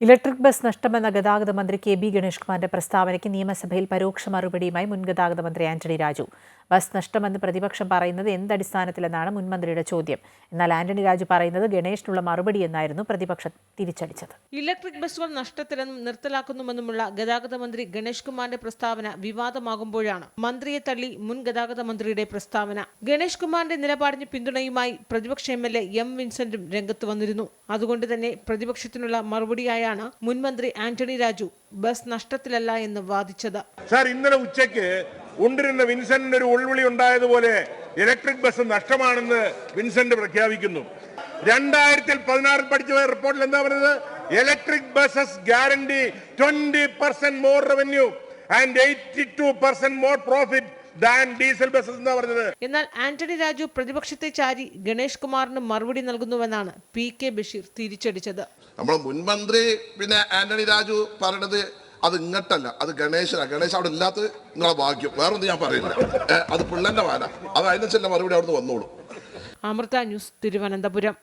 Electric bus നഷ്ടമെന്ന ഗതാഗത മന്ത്രി K B Ganesh കുമാറിന്റെ പ്രസ്താവനയ്ക്ക് നിയമസഭയിൽ പരോക്ഷ മറുപടിയുമായി മുൻ ഗതാഗത മന്ത്രി ആന്റണി രാജു. ബസ് നഷ്ടമെന്ന് പ്രതിപക്ഷം പറയുന്നത് എന്തടിസ്ഥാനത്തിലെന്നാണ് മുൻമന്ത്രിയുടെ ചോദ്യം. എന്നാൽ ആന്റണി രാജു പറയുന്നത് ഗണേഷിനുള്ള മറുപടി എന്നായിരുന്നു പ്രതിപക്ഷം തിരിച്ചടിച്ചത്. ഇലക്ട്രിക് ബസ്സുകൾ നഷ്ടത്തിലെന്നും നിർത്തലാക്കുന്നുവെന്നുമുള്ള ഗതാഗത മന്ത്രി ഗണേഷ് കുമാറിന്റെ പ്രസ്താവന വിവാദമാകുമ്പോഴാണ് മന്ത്രിയെ തള്ളി മുൻ ഗതാഗത മന്ത്രിയുടെ പ്രസ്താവന. ഗണേഷ് കുമാറിന്റെ നിലപാടിന് പിന്തുണയുമായി പ്രതിപക്ഷ എം എൽ എ എം വിൻസെന്റും രംഗത്ത് വന്നിരുന്നു. അതുകൊണ്ട് തന്നെ പ്രതിപക്ഷത്തിനുള്ള മറുപടിയായാണ് മുൻമന്ത്രി ആന്റണി രാജു ബസ് നഷ്ടത്തിലല്ല എന്ന് വാദിച്ചത്. സാർ ഇന്നലെ ഉച്ചയ്ക്ക് ഉണ്ടിരുന്ന വിൻസെന്റിന് ഒരു ഉൾവിളി ഉണ്ടായതുപോലെ ഇലക്ട്രിക് ബസ് നഷ്ടമാണെന്ന് വിൻസെന്റ് പ്രഖ്യാപിക്കുന്നു. രണ്ടായിരത്തി പതിനാറിൽ പഠിച്ച റിപ്പോർട്ടിൽ എന്താ പറയുന്നത്? Electric buses guarantee twenty percent more revenue and eighty two percent more profit than diesel buses എന്നാ പറഞ്ഞത്. എന്നാൽ ആന്റണി രാജു പ്രതിപക്ഷത്തെ ചാരി ഗണേഷ് കുമാറിന് മറുപടി നൽകുന്നുവെന്നാണ് പി കെ ബഷീർ തിരിച്ചടിച്ചത്. നമ്മൾ മുൻമന്ത്രി പിന്നെ ആന്റണി രാജു പറയണത് അത് ഇങ്ങട്ടല്ല അത് ഗണേശനാ. ഗണേശ അവിടെ ഇല്ലാത്തത് നിങ്ങളെ ഭാഗ്യം. വേറൊന്നും ഞാൻ പറയില്ല. ഏ, അത് പിള്ളേന്റെ വാല അത് അതിനെ ചെല്ലാം മറുപടി അവിടുന്ന് വന്നോളൂ. അമൃത ന്യൂസ് തിരുവനന്തപുരം.